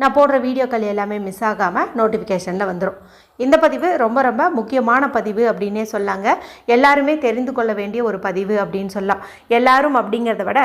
நான் போடுற வீடியோக்கள் எல்லாமே மிஸ் ஆகாமல் நோட்டிஃபிகேஷனில் வந்துடும் இந்த பதிவு ரொம்ப ரொம்ப முக்கியமான பதிவு அப்படின்னே சொல்லாங்க. எல்லாருமே தெரிந்து கொள்ள வேண்டிய ஒரு பதிவு அப்படின்னு சொல்லலாம். எல்லாரும் அப்படிங்கிறத விட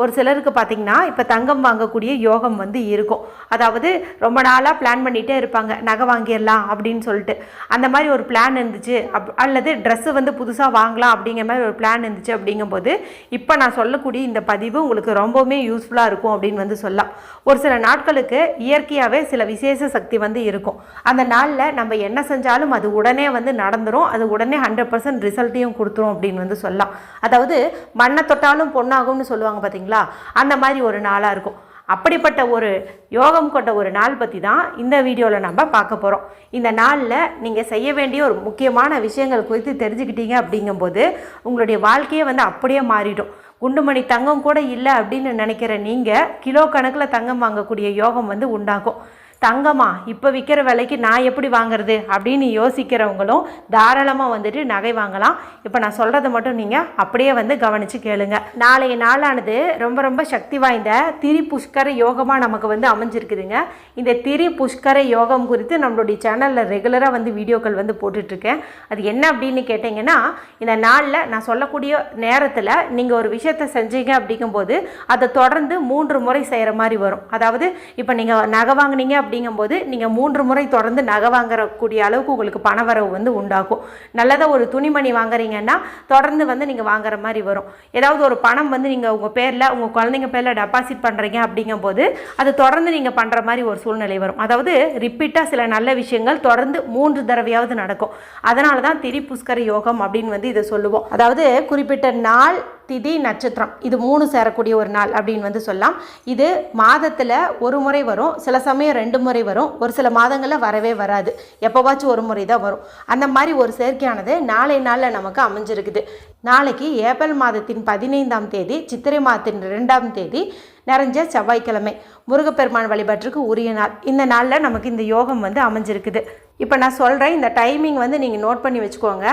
ஒரு சிலருக்கு பார்த்திங்கன்னா இப்போ தங்கம் வாங்கக்கூடிய யோகம் வந்து இருக்கும். அதாவது ரொம்ப நாளாக பிளான் பண்ணிகிட்டே இருப்பாங்க. நகை வாங்கிடலாம் அப்படின்னு சொல்லிட்டு. அந்த மாதிரி ஒரு பிளான் இருந்துச்சு. அப் அல்லது ட்ரெஸ்ஸு வந்து புதுசாக வாங்கலாம் அப்படிங்கிற மாதிரி ஒரு பிளான் இருந்துச்சு அப்படிங்கும்போது இப்போ நான் சொல்லக்கூடிய இந்த பதிவு உங்களுக்கு ரொம்பவுமே யூஸ்ஃபுல்லாக இருக்கும் அப்படின்னு வந்து சொல்லலாம். ஒரு சில நாட்களுக்கு இயர் இயற்கையாகவே சில விசேஷ சக்தி வந்து இருக்கும். அந்த நாளில் நம்ம என்ன செஞ்சாலும் அது உடனே வந்து நடந்துரும். அது உடனே ஹண்ட்ரட் பர்சன்ட் ரிசல்ட்டையும் கொடுத்துரும் அப்படின்னு வந்து சொல்லலாம். அதாவது மண்ணை தொட்டாலும் பொண்ணாகும்னு சொல்லுவாங்க பார்த்தீங்களா அந்த மாதிரி ஒரு நாளாக இருக்கும். அப்படிப்பட்ட ஒரு யோகம் கொண்ட ஒரு நாள் பற்றி தான் இந்த வீடியோவில் நம்ம பார்க்க போகிறோம் இந்த நாளில் நீங்கள் செய்ய வேண்டிய ஒரு முக்கியமான விஷயங்கள் குறித்து தெரிஞ்சுக்கிட்டீங்க அப்படிங்கும்போது உங்களுடைய வாழ்க்கையே வந்து அப்படியே மாறிடும். குண்டுமணி தங்கம் கூட இல்லை அப்படின்னு நினைக்கிற நீங்கள் கிலோ கணக்கில் தங்கம் வாங்கக்கூடிய யோகம் வந்து உண்டாகும். தங்கமா இப்போ விற்கிற விலைக்கு நான் எப்படி வாங்குறது? அப்படின்னு யோசிக்கிறவங்களும் தாராளமாக வந்துட்டு நகை வாங்கலாம். இப்போ நான் சொல்கிறத மட்டும் நீங்கள் அப்படியே வந்து கவனித்து கேளுங்க. நாளைய நாளானது ரொம்ப ரொம்ப சக்தி வாய்ந்த திரி புஷ்கர யோகமாக நமக்கு வந்து அமைஞ்சிருக்குதுங்க. இந்த திரி புஷ்கர யோகம் குறித்து நம்மளுடைய சேனலில் ரெகுலராக வந்து வீடியோக்கள் வந்து போட்டுட்ருக்கேன். அது என்ன அப்படின்னு கேட்டிங்கன்னா இந்த நாளில் நான் சொல்லக்கூடிய நேரத்தில் நீங்கள் ஒரு விஷயத்தை செஞ்சீங்க அப்படிங்கும்போது அதை தொடர்ந்து மூன்று முறை செய்கிற மாதிரி வரும். அதாவது இப்போ நீங்கள் நகை வாங்குனீங்க அப்படிங்கும்போது நீங்கள் மூன்று முறை தொடர்ந்து நகை வாங்கக்கூடிய அளவுக்கு உங்களுக்கு பணவரவு வந்து உண்டாகும். நல்லதாக ஒரு துணிமணி வாங்குறீங்கன்னா தொடர்ந்து வந்து நீங்கள் வாங்குற மாதிரி வரும். ஏதாவது ஒரு பணம் வந்து நீங்கள் உங்கள் பேரில் உங்கள் குழந்தைங்க பேரில் டெபாசிட் பண்ணுறீங்க அப்படிங்கும்போது அது தொடர்ந்து நீங்கள் பண்ணுற மாதிரி ஒரு சூழ்நிலை வரும். அதாவது ரிப்பீட்டாக சில நல்ல விஷயங்கள் தொடர்ந்து மூன்று தடவையாவது நடக்கும். அதனால தான் திரி புஷ்கர யோகம் அப்படின்னு வந்து இதை சொல்லுவோம். அதாவது குறிப்பிட்ட நாள் திதி நட்சத்திரம். இது மூணு சேரக்கூடிய ஒரு நாள் அப்படின்னு வந்து சொல்லலாம். இது மாதத்தில் ஒரு முறை வரும் சில சமயம் ரெண்டு முறை வரும் ஒரு சில மாதங்களில் வரவே வராது. எப்போவாச்சும் ஒரு முறை தான் வரும். அந்த மாதிரி ஒரு சேர்க்கையானது நாளை நாளில் நமக்கு அமைஞ்சிருக்குது. நாளைக்கு ஏப்ரல் மாதத்தின் பதினைந்தாம் தேதி சித்திரை மாதத்தின் ரெண்டாம் தேதி நிறைஞ்ச செவ்வாய்க்கிழமை முருகப்பெருமான் வழிபாட்டுக்கு உரிய நாள். இந்த நாளில் நமக்கு இந்த யோகம் வந்து அமைஞ்சிருக்குது. இப்போ நான் சொல்கிறேன் இந்த டைமிங் வந்து நீங்கள் நோட் பண்ணி வச்சுக்கோங்க.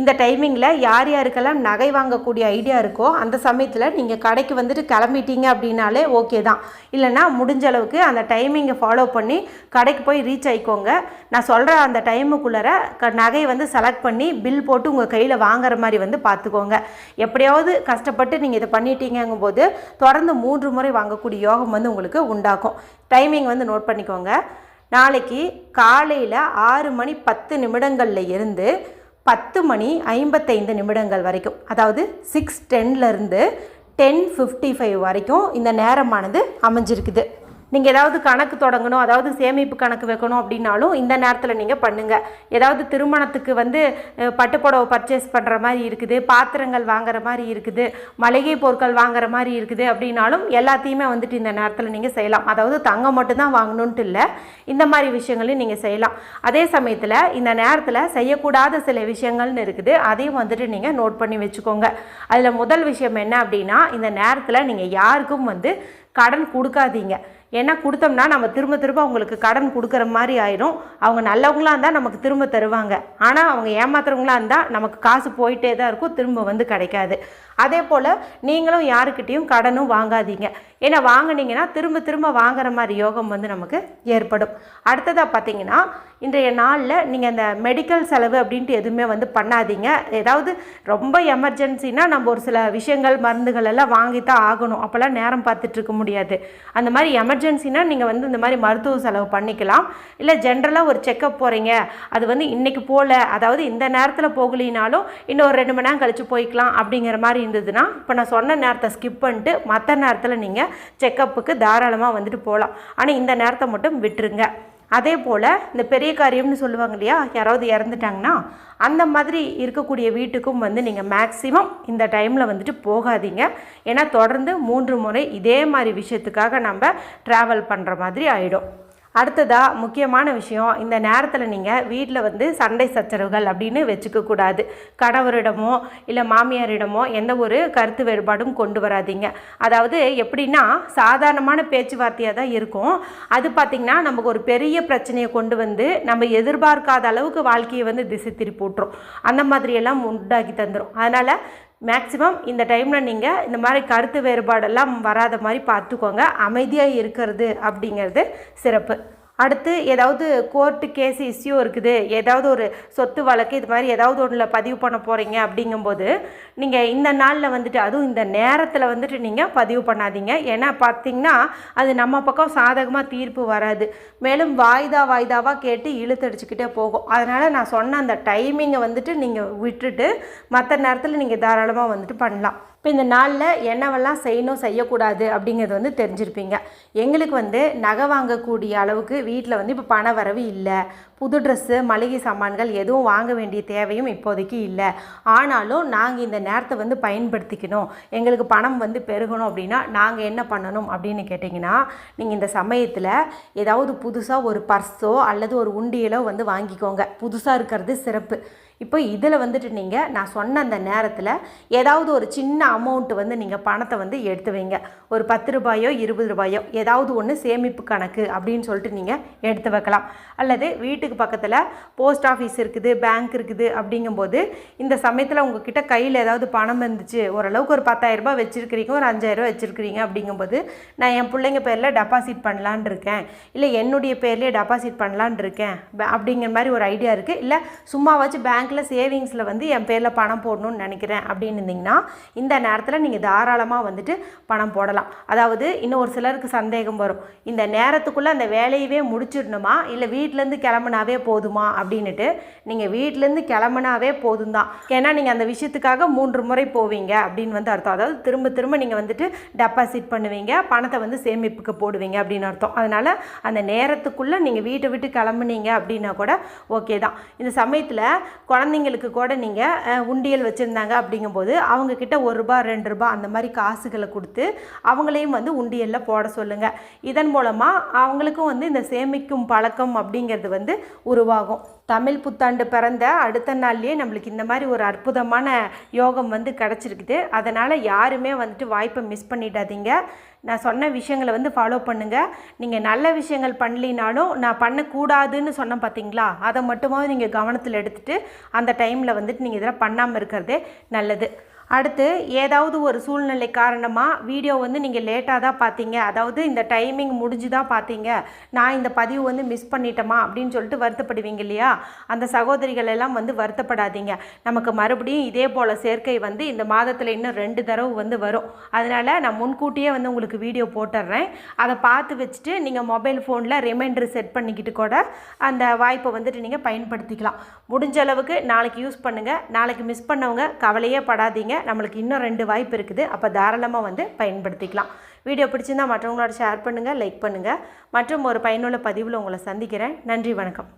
இந்த டைமிங்கில் யார் யாருக்கெல்லாம் நகை வாங்கக்கூடிய ஐடியா இருக்கோ அந்த சமயத்தில் நீங்கள் கடைக்கு வந்துட்டு கிளம்பிட்டீங்க அப்படின்னாலே ஓகே தான். இல்லைனா முடிஞ்ச அளவுக்கு அந்த டைமிங்கை ஃபாலோ பண்ணி கடைக்கு போய் ரீச் ஆகிக்கோங்க நான் சொல்கிற அந்த டைமுக்குள்ளார க நகை வந்து செலக்ட் பண்ணி பில் போட்டு உங்கள் கையில் வாங்குற மாதிரி வந்து பார்த்துக்கோங்க. எப்படியாவது கஷ்டப்பட்டு நீங்கள் இதை பண்ணிட்டீங்கங்கும்போது தொடர்ந்து மூன்று முறை வாங்கக்கூடிய யோகம் வந்து உங்களுக்கு உண்டாக்கும் டைமிங் வந்து நோட் பண்ணிக்கோங்க. நாளைக்கு காலையில் ஆறு மணி பத்து நிமிடங்களில் இருந்து பத்து மணி ஐம்பத்தைந்து நிமிடங்கள் வரைக்கும் அதாவது சிக்ஸ் டென்லேருந்து டென் ஃபிஃப்டி ஃபைவ் வரைக்கும் இந்த நேரமானது அமைஞ்சிருக்குது. நீங்கள் ஏதாவது கணக்கு தொடங்கணும் அதாவது சேமிப்பு கணக்கு வைக்கணும் அப்படின்னாலும் இந்த நேரத்தில் நீங்கள் பண்ணுங்கள் ஏதாவது திருமணத்துக்கு வந்து பட்டுப்புடவை பர்ச்சேஸ் பண்ணுற மாதிரி இருக்குது பாத்திரங்கள் வாங்குற மாதிரி இருக்குது மளிகை பொருட்கள் வாங்குற மாதிரி இருக்குது அப்படின்னாலும் எல்லாத்தையுமே வந்துட்டு இந்த நேரத்தில் நீங்கள் செய்யலாம். அதாவது தங்கம் மட்டும்தான் வாங்கணுன்ட்டு இல்லை இந்த மாதிரி விஷயங்களையும் நீங்கள் செய்யலாம். அதே சமயத்தில் இந்த நேரத்தில் செய்யக்கூடாத சில விஷயங்கள்னு இருக்குது அதையும் வந்துட்டு நீங்கள் நோட் பண்ணி வச்சுக்கோங்க. அதில் முதல் விஷயம் என்ன அப்படின்னா இந்த நேரத்தில் நீங்கள் யாருக்கும் வந்து கடன் கொடுக்காதீங்க. ஏன்னா கொடுத்தோம்னா நம்ம திரும்ப திரும்ப அவங்களுக்கு கடன் கொடுக்குற மாதிரி ஆயிரும். அவங்க நல்லவங்களாக இருந்தால் நமக்கு திரும்ப தருவாங்க. ஆனால் அவங்க ஏமாத்துறவங்களா இருந்தால் நமக்கு காசு போயிட்டே தான் இருக்கும். திரும்ப வந்து கிடைக்காது. அதே போல் நீங்களும் யாருக்கிட்டேயும் கடனும் வாங்காதீங்க. ஏன்னா வாங்குனீங்கன்னா திரும்ப திரும்ப வாங்குற மாதிரி யோகம் வந்து நமக்கு ஏற்படும். அடுத்ததாக பார்த்தீங்கன்னா இன்றைய நாளில் நீங்கள் அந்த மெடிக்கல் செலவு அப்படின்ட்டு எதுவுமே வந்து பண்ணாதீங்க. ஏதாவது ரொம்ப எமர்ஜென்சினா நம்ம ஒரு சில விஷயங்கள் மருந்துகள் எல்லாம் வாங்கித்தான் ஆகணும். அப்போல்லாம் நேரம் பார்த்துட்ருக்க முடியாது. அந்த மாதிரி எமர்ஜென்சினா நீங்கள் வந்து இந்த மாதிரி மருத்துவ செலவு பண்ணிக்கலாம். இல்லை ஜென்ரலாக ஒரு செக்கப் போகிறீங்க அது வந்து இன்றைக்கி போகல அதாவது இந்த நேரத்தில் போகலினாலும் இன்னும் ஒரு ரெண்டு மணி நேரம் கழித்து போய்க்கலாம் அப்படிங்கிற மாதிரி இருந்ததுன்னா இப்போ நான் சொன்ன நேரத்தை ஸ்கிப் பண்ணிட்டு மற்ற நேரத்தில் நீங்கள் செக்கப்புக்கு தாராளமாக வந்துட்டு போகலாம் ஆனால் இந்த நேரத்தை மட்டும் விட்டுருங்க. அதே போல் இந்த பெரிய காரியம்னு சொல்லுவாங்க இல்லையா யாராவது இறந்துட்டாங்கன்னா அந்த மாதிரி இருக்கக்கூடிய வீட்டுக்கும் வந்து நீங்கள் மேக்ஸிமம் இந்த டைமில் வந்துட்டு போகாதீங்க. ஏன்னா தொடர்ந்து மூன்று முறை இதே மாதிரி விஷயத்துக்காக நம்ம ட்ராவல் பண்ணுற மாதிரி ஆகிடும் அடுத்ததாக முக்கியமான விஷயம் இந்த நேரத்தில் நீங்கள் வீட்டில் வந்து சண்டை சச்சரவுகள் அப்படின்னு வச்சுக்கக்கூடாது கணவரிடமோ இல்லை மாமியாரிடமோ எந்த ஒரு கருத்து வேறுபாடும் கொண்டு வராதீங்க. அதாவது எப்படின்னா சாதாரணமான பேச்சுவார்த்தையாக தான் இருக்கும். அது பார்த்திங்கன்னா நமக்கு ஒரு பெரிய பிரச்சனையை கொண்டு வந்து நம்ம எதிர்பார்க்காத அளவுக்கு வாழ்க்கையை வந்து திசை திருப்பி விட்டுரும். அந்த மாதிரியெல்லாம் உண்டாக்கி தந்துடும் அதனால் மேக்ஸிமம் இந்த டைமில் நீங்கள் இந்த மாதிரி கருத்து வேறுபாடெல்லாம் வராத மாதிரி பார்த்துக்கோங்க. அமைதியாக இருக்கிறது அப்படிங்கிறது சிறப்பு. அடுத்து ஏதாவது கோர்ட்டு கேஸ் இஷ்யூ இருக்குது ஏதாவது ஒரு சொத்து வழக்கு இது மாதிரி ஏதாவது ஒன்றில் பதிவு பண்ண போகிறீங்க அப்படிங்கும்போது நீங்கள் இந்த நாளில் வந்துட்டு அதுவும் இந்த நேரத்தில் வந்துட்டு நீங்கள் பதிவு பண்ணாதீங்க. ஏன்னா பார்த்தீங்கன்னா அது நம்ம பக்கம் சாதகமாக தீர்ப்பு வராது. மேலும் வாய்தா வாய்தாவாக கேட்டு இழுத்தடிச்சுக்கிட்டே போகும். அதனால் நான் சொன்ன அந்த டைமிங்கை வந்துட்டு நீங்கள் விட்டுட்டு மற்ற நேரத்தில் நீங்கள் தாராளமாக வந்துட்டு பண்ணலாம். இப்போ இந்த நாளில் என்னவெல்லாம் செய்யணும் செய்யக்கூடாது அப்படிங்கிறது வந்து தெரிஞ்சிருப்பீங்க. எங்களுக்கு வந்து நகை வாங்கக்கூடிய அளவுக்கு வீட்டில் வந்து இப்போ பண வரவு இல்லை. புது ட்ரெஸ்ஸு மளிகை சாமான்கள் எதுவும் வாங்க வேண்டிய தேவையும் இப்போதைக்கு இல்லை. ஆனாலும் நாங்கள் இந்த நேரத்தை வந்து பயன்படுத்திக்கணும். எங்களுக்கு பணம் வந்து பெருகணும் அப்படின்னா நாங்கள் என்ன பண்ணணும் அப்படின்னு கேட்டிங்கன்னா நீங்கள் இந்த சமயத்தில் ஏதாவது புதுசாக ஒரு பர்ஸோ அல்லது ஒரு உண்டியலோ வந்து வாங்கிக்கோங்க. புதுசாக இருக்கிறது சிறப்பு. இப்போ இதில் வந்துட்டு நீங்கள் நான் சொன்ன அந்த நேரத்தில் ஏதாவது ஒரு சின்ன அமௌண்ட் வந்து நீங்கள் பணத்தை வந்து எடுத்து வைங்க. ஒரு பத்து ரூபாயோ இருபது ரூபாயோ ஏதாவது ஒன்று சேமிப்பு கணக்கு அப்படின்னு சொல்லிட்டு நீங்கள் எடுத்து வைக்கலாம். அல்லது வீட்டுக்கு பக்கத்தில் போஸ்ட் ஆஃபீஸ் இருக்குது பேங்க் இருக்குது அப்படிங்கும்போது இந்த சமயத்தில் உங்ககிட்ட கையில் ஏதாவது பணம் இருந்துச்சு ஓரளவுக்கு ஒரு பத்தாயிரரூபா வச்சுருக்கிறீங்க ஒரு அஞ்சாயிரரூபா வச்சுருக்கிறீங்க அப்படிங்கும்போது நான் என் பிள்ளைங்க பேரில் டெபாசிட் பண்ணலான் இருக்கேன். இல்லை என்னுடைய பேர்லேயே டெபாசிட் பண்ணலான் இருக்கேன். அப்படிங்கிற மாதிரி ஒரு ஐடியா இருக்குது இல்லை சும்மாவாச்சும் பேங்க் பேங்க்கில் சேவிங்ஸில் வந்து என் பேரில் பணம் போடணும்னு நினைக்கிறேன் அப்படின்னு இருந்தீங்கன்னா இந்த நேரத்தில் நீங்கள் தாராளமாக வந்துட்டு பணம் போடலாம். அதாவது இன்னும் ஒரு சிலருக்கு சந்தேகம் வரும். இந்த நேரத்துக்குள்ளே அந்த வேலையவே முடிச்சிடணுமா? இல்லை வீட்டிலேருந்து கிளம்புனாவே போதுமா? அப்படின்னுட்டு நீங்கள் வீட்டிலேருந்து கிளம்புனாவே போதும் தான் ஏன்னா நீங்கள் அந்த விஷயத்துக்காக மூன்று முறை போவீங்க அப்படின்னு வந்து அர்த்தம். அதாவது திரும்ப திரும்ப நீங்கள் வந்துட்டு டெபாசிட் பண்ணுவீங்க பணத்தை வந்து சேமிப்புக்கு போடுவீங்க அப்படின்னு அர்த்தம். அதனால் அந்த நேரத்துக்குள்ளே நீங்கள் வீட்டை விட்டு கிளம்புனீங்க அப்படின்னா கூட ஓகே தான். இந்த சமயத்தில் குழந்தைங்களுக்கு கூட நீங்கள் உண்டியல் வச்சுருந்தாங்க அப்படிங்கும்போது அவங்கக்கிட்ட ஒரு ரூபா ரெண்டு ரூபா அந்த மாதிரி காசுகளை கொடுத்து அவங்களையும் வந்து உண்டியலில் போட சொல்லுங்கள் இதன் மூலமாக அவங்களுக்கும் வந்து இந்த சேமிக்கும் பழக்கம் அப்படிங்கிறது வந்து உருவாகும். தமிழ் புத்தாண்டு பிறந்த அடுத்த நாள்லேயே நம்மளுக்கு இந்த மாதிரி ஒரு அற்புதமான யோகம் வந்து கிடச்சிருக்குது. அதனால் யாருமே வந்துட்டு வாய்ப்பை மிஸ் பண்ணிடாதீங்க. நான் சொன்ன விஷயங்களை வந்து ஃபாலோ பண்ணுங்கள் நீங்கள் நல்ல விஷயங்கள் பண்ணலினாலும் நான் பண்ணக்கூடாதுன்னு சொன்னேன் பார்த்தீங்களா அதை மட்டுமாவது நீங்கள் கவனத்தில் எடுத்துகிட்டு அந்த டைமில் வந்துட்டு நீங்கள் இதெல்லாம் பண்ணாமல் இருக்கிறதே நல்லது. அடுத்து ஏதாவது ஒரு சூழ்நிலை காரணமாக வீடியோ வந்து நீங்கள் லேட்டாக தான் பார்த்தீங்க அதாவது இந்த டைமிங் முடிஞ்சு தான் பார்த்தீங்க நான் இந்த பதிவு வந்து மிஸ் பண்ணிட்டோமா அப்படின்னு சொல்லிட்டு வருத்தப்படுவீங்க இல்லையா? அந்த சகோதரிகள் எல்லாம் வந்து வருத்தப்படாதீங்க. நமக்கு மறுபடியும் இதே போல் சேர்க்கை வந்து இந்த மாதத்தில் இன்னும் ரெண்டு தடவை வந்து வரும். அதனால் நான் முன்கூட்டியே வந்து உங்களுக்கு வீடியோ போட்டுடுறேன் அதை பார்த்து வச்சுட்டு நீங்கள் மொபைல் ஃபோனில் ரிமைண்டர் செட் பண்ணிக்கிட்டு கூட அந்த வாய்ப்பை வந்துட்டு நீங்கள் பயன்படுத்திக்கலாம். முடிஞ்ச அளவுக்கு நாளைக்கு யூஸ் பண்ணுங்கள் நாளைக்கு மிஸ் பண்ணவங்க கவலையே படாதீங்க. நம்மளுக்கு இன்னும் ரெண்டு வாய்ப்பு இருக்குது. அப்போ தாராளமாக வந்து பயன்படுத்திக்கலாம். வீடியோ பிடிச்சிருந்தா மற்றவங்களோட ஷேர் பண்ணுங்கள் லைக் பண்ணுங்கள் மற்றும் ஒரு பயனுள்ள பதிவில் உங்களை சந்திக்கிறேன். நன்றி வணக்கம்.